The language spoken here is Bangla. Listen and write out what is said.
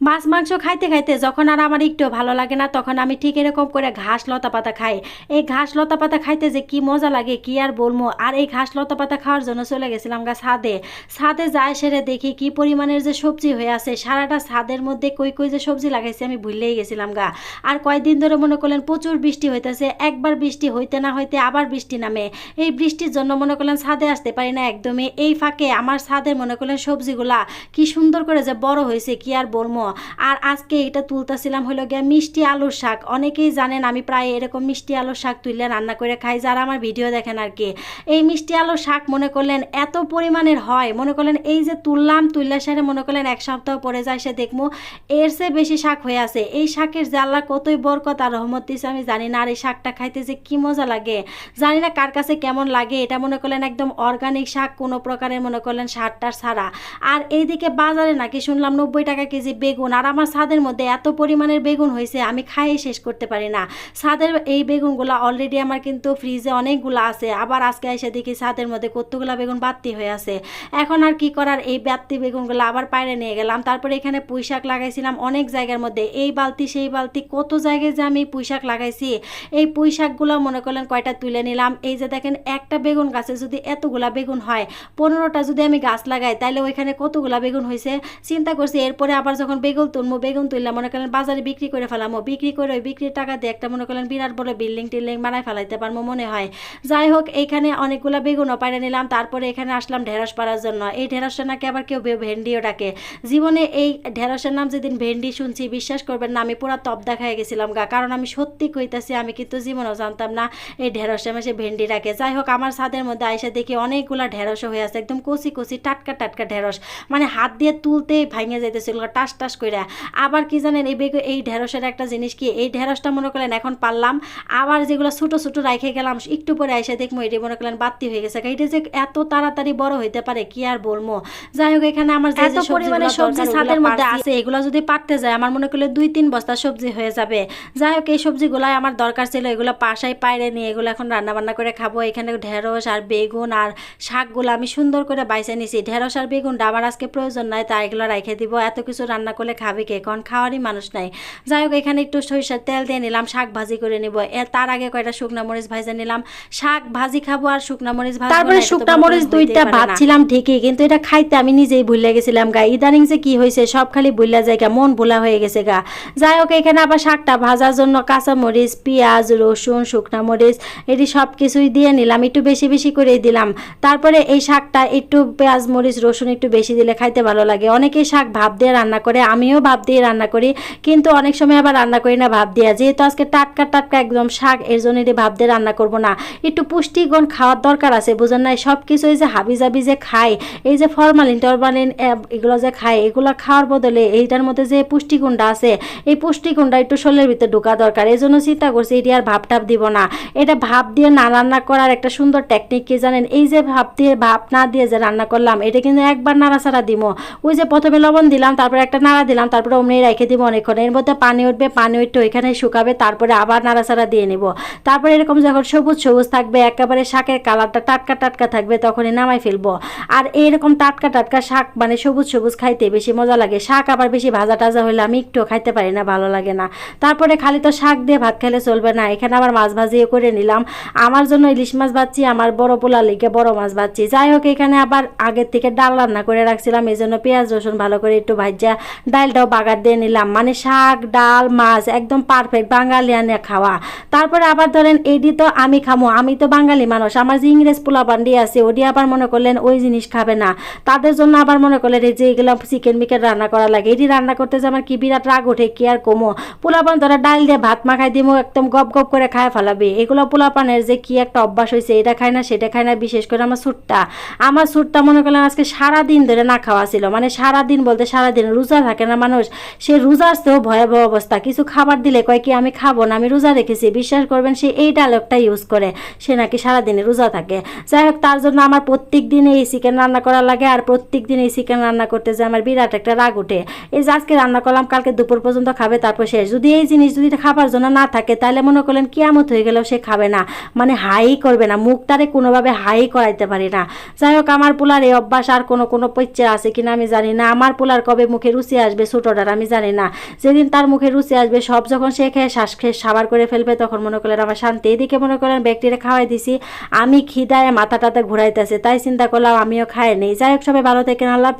মাছ, মাংস খাইতে খাইতে যখন আর আমার একটু ভালো লাগে না, তখন আমি ঠিক এরকম করে ঘাস, লতা পাতা খাই। এই ঘাস, লতা পাতা খাইতে যে কি মজা লাগে, কি আর বলব? আর এই ঘাস, লতা পাতা খাওয়ার জন্য চলে গেছিলাম গা ছাদে। ছাদে যায় সেরে দেখি কি পরিমাণের যে সবজি হয়ে আছে, সারাটা ছাদের মধ্যে কই কই যে সবজি লাগাইছে আমি ভুললেই গেছিলাম গা। আর কয়েকদিন ধরে মনে করলেন প্রচুর বৃষ্টি হইতেছে, একবার বৃষ্টি হইতে না হইতে আবার বৃষ্টি নামে। এই বৃষ্টির জন্য মনে করলেন ছাদে আসতে পারি না একদমই। এই ফাঁকে আমার ছাদের মনে করলেন সবজিগুলা, কি সুন্দর করে যে বড় হয়েছে কি আর বলব? আর আজকে এটা তুলতেছিলাম হলো গিয়া মিষ্টি আলুর শাক। অনেকেই জানেন আমি প্রায় এরকম মিষ্টি আলুর শাক তুললে রান্না করে খাই, যারা আমার ভিডিও দেখেন আর কি। এই মিষ্টি আলুর শাক মনে করলেন এত পরিমাণের হয়, মনে করলেন এই যে তুললাম তুললে সেরে মনে করলেন এক সপ্তাহ পরে যায় সে দেখব এর চেয়ে বেশি শাক হয়ে আছে। এই শাকের যে কতই বরকত আর রহমত দিছে আমি জানি না, আর এই শাকটা খাইতে যে কি মজা লাগে। জানি না কার কাছে কেমন লাগে, এটা মনে করলেন একদম অর্গানিক শাক, কোনো প্রকারের মনে করলেন সারটার ছাড়া। আর এইদিকে বাজারে নাকি শুনলাম নব্বই টাকা কেজি বেগুন আর আমার ছাদের মধ্যে এত পরিমাণের বেগুন হয়েছে, আমি খাইয়ে শেষ করতে পারি না। ছাদের এই বেগুনগুলো অলরেডি আমার কিন্তু ফ্রিজে অনেকগুলো আছে। আবার আজকে এসে দেখি ছাদের মধ্যে কতগুলো বেগুন বাত্তি হয়ে আছে। এখন আর কি করার? এই বাত্তি বেগুনগুলো আবার পায়রে নিয়ে গেলাম। তারপরে এখানে পুঁই শাক লাগাইছিলাম অনেক জায়গার মধ্যে। এই বালতি, সেই বালতি, কত জায়গায় যে আমি পুঁই শাক লাগাইছি। এই পুঁই শাকগুলো মনে করলেন কয়টা তুলে নিলাম। এই যে দেখেন, একটা বেগুন গাছে যদি এতগুলা বেগুন হয়, পনেরোটা যদি আমি গাছ লাগাই তাহলে ওইখানে কতগুলা বেগুন হয়েছে চিন্তা করছি, এরপরে আবার যখন বেগুন তুলবো বেগুন তুললাম মনে করেন বাজারে বিক্রি করে ফেলামো। বিক্রি করে ওই বিক্রির টাকা দিয়ে একটা, মনে করেন বিরাট বড় বিল্ডিং টিল্ডিং বানায় ফেলাইতে পারব মনে হয়। যাই হোক এইখানে অনেকগুলো বেগুনও পাইরে নিলাম। তারপরে এখানে আসলাম ঢেঁড়স পাড়ার জন্য। এই ঢেঁড়সটা নাকি আবার কেউ ভেন্ডিও ডাকে। জীবনে এই ঢেঁড়সের নাম যেদিন ভেন্ডি শুনছি, বিশ্বাস করবেন না, আমি পুরা তপ দেখায় গেছিলাম গা। কারণ আমি সত্যি কইতাছি, আমি কিন্তু জীবনেও জানতাম না এই ঢেঁড়সে মাসে ভেন্ডি ডাকে। যাই হোক, আমার ছাদের মধ্যে আইসা দেখি অনেকগুলা ঢেঁড়সও হয়ে আছে, একদম কচি কচি, টাটকা টাটকা ঢেঁড়স। মানে হাত দিয়ে তুলতেই ভাঙে যাইতেছিল টাস টাস করে আবার কি জানেন এই বেগ এই ঢেঁড়সের একটা জিনিস কি এই ঢেঁড়সটা মনে করলেন এখন পারলাম আবার যেগুলো ছোটো ছোটো রাখে গেলাম একটু পরে এসে দেখব এটি মনে করলেন বাত্তি হয়ে গেছে। এটা যে এত তাড়াতাড়ি বড় হইতে পারে কি আর বলব যাই হোক এখানে আমার যে পরিমাণে সবজি ছাদের মধ্যে আছে এগুলো যদি পারতে যায় আমার মনে করলে দুই তিন বস্তা সবজি হয়ে যাবে। যাই হোক এই সবজিগুলাই আমার দরকার ছিল এগুলো পাশায় পায়রে নিয়ে এগুলো এখন রান্না বান্না করে খাব। এখানে ঢেঁড়স আর বেগুন আর শাকগুলো আমি সুন্দর করে বাইছে নিছি। ঢেঁড়স আর বেগুনটা আমার আজকে প্রয়োজন নাই তাই এগুলো রেখে দিব। এত কিছু রান্না করলে খাবে কে? কারণ খাওয়ারই মানুষ নাই। যাই হোক এখানে একটু সরিষার তেল দিয়ে নিলাম শাক ভাজি করে নিব। এর তার আগে কয়টা শুকনা মরিচ ভাজা নিলাম। শাক ভাজি খাব আর শুকনা মরিচ ভাজবো তারপরে শুকনা মরিচ দুইটা। ভাবছিলাম ঠিকই কিন্তু এটা খাইতে আমি নিজেই ভুলে গেছিলাম গা। ইদানিং যে কি হয়েছে সব খালি ভুলা যায় গা মন ভোলা হয়ে গেছে গা। যাই হোক এখানে আবার শাকটা ভাজার জন্য কাঁচা মরিচ পেঁয়াজ রসুন শুকনা মরিচ এটি সব কিছুই দিয়ে নিলাম একটু বেশি বেশি করে দিলাম। তারপরে এই শাকটা একটু পেঁয়াজ মরিচ রসুন একটু বেশি দিলে খাইতে ভালো লাগে। অনেকেই শাক ভাব দিয়ে রান্না করে আমিও ভাব দিয়ে রান্না করি, কিন্তু অনেক সময় আবার রান্না করি না ভাব দিয়া। যেহেতু আজকে টাটকা টাটকা একদম শাক, এর জন্য এটি ভাপ দিয়ে রান্না করব না। একটু পুষ্টিগুণ খাওয়ার দরকার আছে, বুঝেন না সব কিছুই যে হাবি জাবি যে খাই এই যে ফরমালিন, টরমালিন এগুলো যে খাই এগুলো খাওয়ার বদলে এইটার মধ্যে যে পুষ্টিগুণটা আছে, এই পুষ্টিগুণটা একটু শরীরের ভিতরে ঢোকা দরকার। এই জন্য চিন্তা করছি এটি আর ভাব টাপ দিব না। এটা ভাব দিয়ে না রান্না করার একটা সুন্দর টেকনিক কি জানেন? এই যে ভাব দিয়ে ভাব না দিয়ে যে রান্না করলাম, এটা কিন্তু একবার নাড়াচাড়া দিব ওই যে প্রথমে লবণ দিলাম, তারপরে একটা নাড়া দিলাম, তারপরে অমনি রেখে দিব অনেকক্ষণ। এর মধ্যে পানি উঠবে, পানি উঠতে ওইখানে শুকাবে, তারপরে আবার নাড়াচাড়া দিয়ে নিব। তারপরে এরকম যখন সবুজ সবুজ থাকবে, একেবারে শাকের কালারটা টাটকা টাটকা থাকবে, তখনই নামাই ফেলব। আর এইরকম টাটকা টাটকা শাক মানে সবুজ সবুজ খাইতে বেশি মজা লাগে। শাক আবার বেশি ভাজা টাজা হলে আমি একটু খাইতে পারি না, ভালো লাগে না। তারপরে খালি তো শাক দিয়ে ভাত খেলে চলবে না। এখানে আবার মাছ ভাজিও করে নিলাম। আমার জন্য ইলিশ মাছ ভাজছি, আমার বড় পোলা লিগে বড় মাছ ভাজছি। যাই হোক, এখানে আবার আগের থেকে ডাল রান্না করে রাখছিলাম এই জন্য পেঁয়াজ রসুন ভালো করে একটু ভাজা ডালটাও বাগার দিয়ে নিলাম। মানে শাক, ডাল, মাছ, একদম পারফেক্ট বাঙালিয়ানে খাওয়া। তারপরে আবার ধরেন এডি তো আমি খামো, আমি তো বাঙালি মানুষ। আমার যে ইংরেজ পোলা বান্ডি আছে ওডি আবার মনে করলেন ওই জিনিস খাবে না। তাদের জন্য আবার মনে করলেন এই যে এগুলো চিকেন মিকেন রান্না করা লাগে। এটি রান্না করতে যে আমার কি বিরাট রাগ ওঠে, কি আর কমো। পোলাপান ধরা ডাল দিয়ে ভাত মাখাই দিমো, একদম গপ গপ করে খায় ফেলাবে। এগুলো পোলাপানের যে কি একটা অভ্যাস হয়েছে এটা খায় না, সেটা খায় না, বিশেষ করে আমার সুটটা। আমার সুটটা মনে করলেন আজকে সারা দিন ধরে না খাওয়া ছিল। মানে সারা দিন বলতে সারা দিন রোজা না মানুষ। সে রোজার চেয়েও ভয়াবহ অবস্থা। কিছু খাবার দিলে কয় কি, আমি খাব না, আমি রোজা রেখেছি। বিশ্বাস করবেন, সে এই ডায়লগটা ইউজ করে। সে নাকি সারাদিনে রোজা থাকে। যাই হোক, তার জন্য আমার প্রত্যেক দিনে এই চিকেন রান্না করা লাগে আর প্রত্যেক দিন এই চিকেন রান্না করতে যে আমার বিরাট একটা রাগ ওঠে। এই যে আজকে রান্না করলাম, কালকে দুপুর পর্যন্ত খাবে, তারপর শেষ। যদি এই জিনিস যদি খাবার জন্য না থাকে, তাহলে মনে করলেন কিয়ামত হয়ে গেলেও সে খাবে না। মানে হাই করবে না, মুখটারে কোনোভাবে হাই করাইতে পারি না। যাই হোক, আমার পোলার এই অভ্যাস আর কোনো কোনো পৈচ্চা আছে কিনা আমি জানি না। আমার পোলার কবে মুখে রুচি আসবে ছোটোটার, আমি জানি না। যেদিন তার মুখে রুচি আসবে, সব যখন সে খেয়ে শ্বাস খেয়ে সাবার করে ফেলবে, তখন মনে করলেন, আমার শান্তি। এদিকে মনে করেন ব্যক্তিরা খাওয়াই দিছি। আমি খিদায় মাথা টাথা ঘুরাইতেছে, তাই চিন্তা করলাম, আমিও খাই নেই। যাই হোক, সবাই ভালো থেকে আল্লাহ